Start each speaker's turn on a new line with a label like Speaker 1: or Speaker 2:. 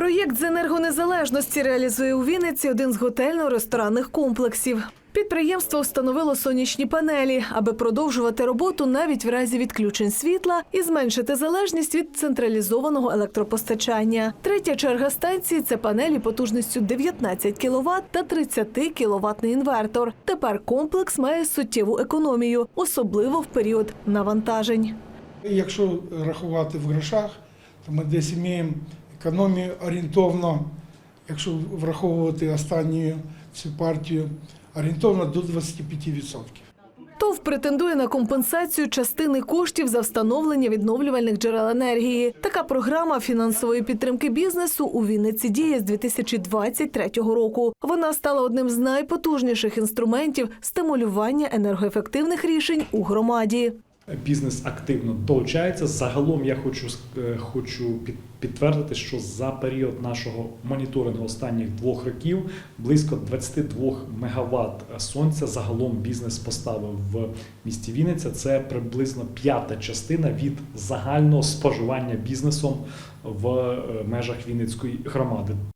Speaker 1: Проєкт з енергонезалежності реалізує у Вінниці один з готельно-ресторанних комплексів. Підприємство встановило сонячні панелі, аби продовжувати роботу навіть в разі відключень світла і зменшити залежність від централізованого електропостачання. Третя черга станції це панелі потужністю 19 кВт та 30 кВт інвертор. Тепер комплекс має суттєву економію, особливо в період навантажень.
Speaker 2: Якщо рахувати в грошах, то ми десь маємо економію орієнтовно, якщо враховувати останню цю партію, орієнтовно до 25%.
Speaker 1: ТОВ претендує на компенсацію частини коштів за встановлення відновлювальних джерел енергії. Така програма фінансової підтримки бізнесу у Вінниці діє з 2023 року. Вона стала одним з найпотужніших інструментів стимулювання енергоефективних рішень у громаді.
Speaker 3: Бізнес активно долучається. Загалом я хочу е, хочу під- підтвердити, що за період нашого моніторингу останніх двох років близько 22 мегаватт сонця загалом бізнес поставив в місті Вінниця. Це приблизно п'ята частина від загального споживання бізнесом в е, межах Вінницької громади.